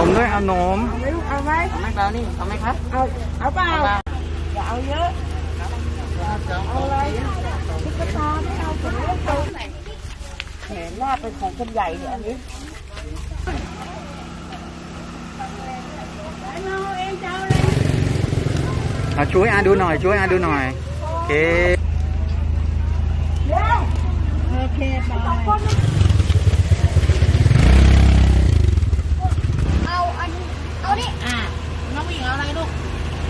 นมด้วยเอานมเอาไหมลูกเอาไหมเอาไหมเปล่านี่เอาไหมครับเอาเอาเปล่าอย่าเอาเยอะเอาอะไรตุ๊กตาไม่เอาผมไม่เอาแหมหน้าเป็นของคนใหญ่เนี่ยอันนี้เอาช่วยอาดูหน่อยช่วยอาดูหน่อยโอเค เร็วโอเคไป เอาอันนี้เอานี่ อ่าน้องผู้หญิงเอาอะไรลูก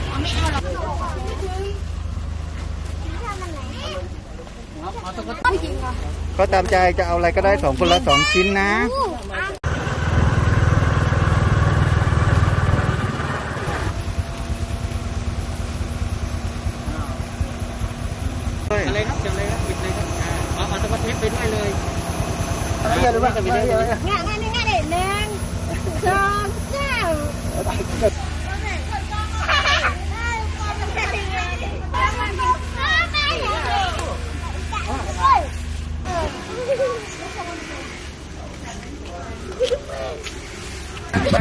เอาไม่เอาหรอก เอาเอาตุ๊ กตาจริงเหรอก็ตามใจจะเอาอะไรก็ได้สองคนละสองชิ้นนะอู้อะเฮ้ยเชิญเลยครับเชิญเลยครับปิดเลยครับอ่าเอาเอาตุ๊กตาเทปไปด้วยเลยเยอะหรือเปล่าไปเลยไปเลยง่ายง่ายง่ายเลยหนึ่งสองสาม ระ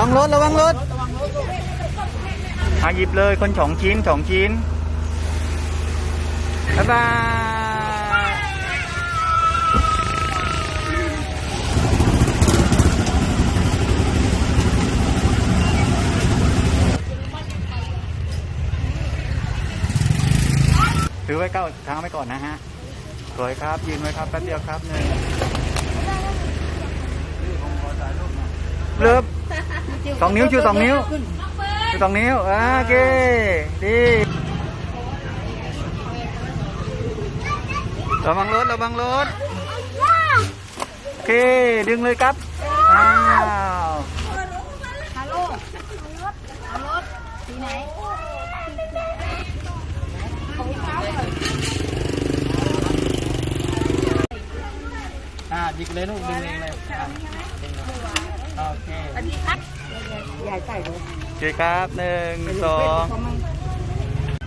วังรถระวังรถอาหยิบเลยคนสองชิ้นสองชิ้นบ๊ายบายถือไว้เก้าเท้าไว้ก่อนนะฮะ สวยครับยืนไว้ครับแป๊บเดียวครับหนึ่งเลิฟสองนิ้วชูสองนิ้วชูสองนิ้วโอเคดีระวังรถระวังรถโอเคดึงเลยครับอ้าวฮัลโหลเอารถสีไหน หยิบเลยลูกดึงเองเลยอ่าโอเคใหญ่ใส่เลยโอเคครับหนึ่งสอง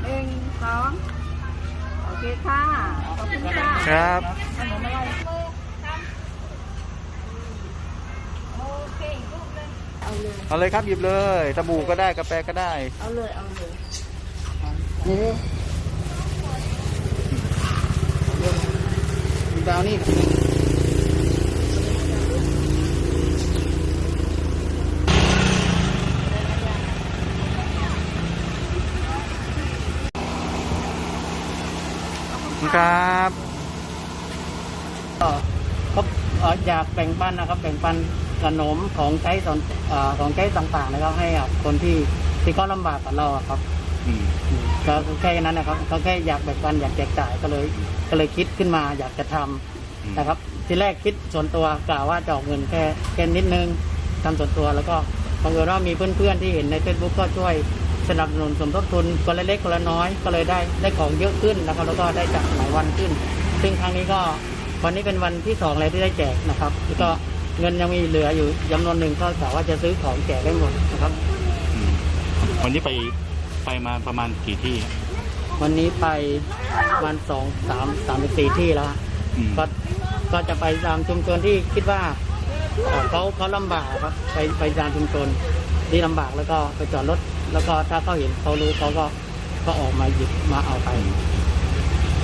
หนึ่งสองโอเคค่ะขอบคุณค่ะครับขนมอะไรเอาเลยครับหยิบเลยสบู่ก็ได้กาแฟก็ได้ เอาเลยเอาเลยนี่มีดาวนี่ ครับก็ก็เอ่ออยากแบ่งปันนะครับ แบ่งปันขนมของใช้สอนเอ่อของใช้ต่างๆนะครับให้กับคนที่ที่เขาลำบากกับเราอะครับอืมก็แค่นั้นนะครับเขาแค่อยากแบ่งปันอยากแจกจ่ายก็เลย ก็เลยคิดขึ้นมาอยากจะทำนะครับ ทีแรกคิดส่วนตัวกล่าวว่าจะออกเงินแค่แค่นิดนึงทำส่วนตัวแล้วก็บังเอิญว่ามีเพื่อนๆที่เห็นในเฟซบุ๊กก็ช่วย สนับสนุนสมทบทุนคนละเล็กคนละน้อย ก็เลยได้ได้ของเยอะขึ้นนะครับ แล้วก็ได้จัดหลายวันขึ้น ซึ่งครั้งนี้ก็วันนี้เป็นวันที่สองเลยที่ได้แจกนะครับแล้วก็เงินยังมีเหลืออยู่จำนวนหนึ่งก็กะว่าจะซื้อของแจกได้หมดนะครับอืมวันนี้ไปไปมาประมาณกี่ที่ครับวันนี้ไปประมาณสองสามสามถึงสี่ที่แล้วฮะอืมก็ก็จะไปตามชุมชนที่คิดว่าเอ่อเขาเขาลำบากครับไปไปตามชุมชนที่ลำบากแล้วก็ไปจอดรถ แล้วก็ถ้าเขาเห็นเขารู้เขาก็ก็ออกมาหยิบมาเอาไป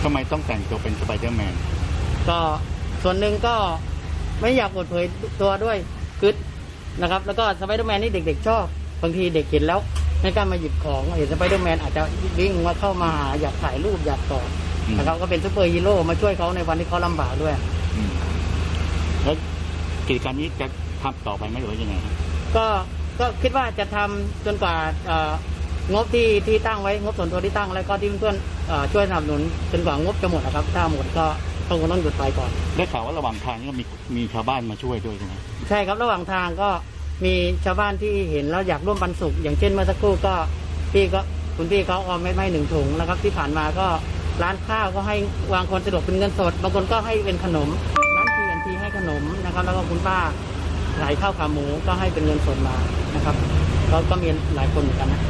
ทำไมต้องแต่งตัวเป็นสไปเดอร์แมน ก็ส่วนหนึ่งก็ไม่อยากเปิดเผยตัวด้วยคือนะครับ แล้วก็สไปเดอร์แมนนี่เด็กๆชอบบางทีเด็กเห็นแล้วไม่กล้ามาหยิบของเห็นสไปเดอร์แมนอาจจะวิ่งมาเข้ามาหาอยากถ่ายรูปอยากกอดอืม นะครับก็เป็นซูเปอร์ฮีโร่มาช่วยเขาในวันที่เขาลำบากด้วยอืมแล้วกิจการนี้จะทำต่อไปไหมหรือว่ายังไงครับก็ ก็คิดว่าจะทำจนกว่าเอ่องบที่ที่ตั้งไว้งบส่วนตัวที่ตั้งแล้วก็ที่เพื่อนๆเอ่อช่วยสนับสนุนจนกว่างบจะหมดนะครับ ถ้าหมดก็ต้องคงต้องหยุดไปก่อน ได้ข่าวว่าระหว่างทางนี่ก็มีมีชาวบ้านมาช่วยด้วยใช่ไหมใช่ครับระหว่างทางก็มีชาวบ้านที่เห็นแล้วอยากร่วมปันสุข อย่างเช่นเมื่อสักครู่ก็พี่ก็คุณพี่เขาเอาไม่ไม่หนึ่งถุงนะครับ ที่ผ่านมาก็ร้านข้าวก็ให้วางคนสะดวกเป็นเงินสด บางคนก็ให้เป็นขนมร้านทีนทีให้ขนมนะครับ แล้วก็คุณป้า ขายข้าวขาหมูก็ให้เป็นเงินสดมานะครับก็ก็มีหลายคนเหมือนกันนะ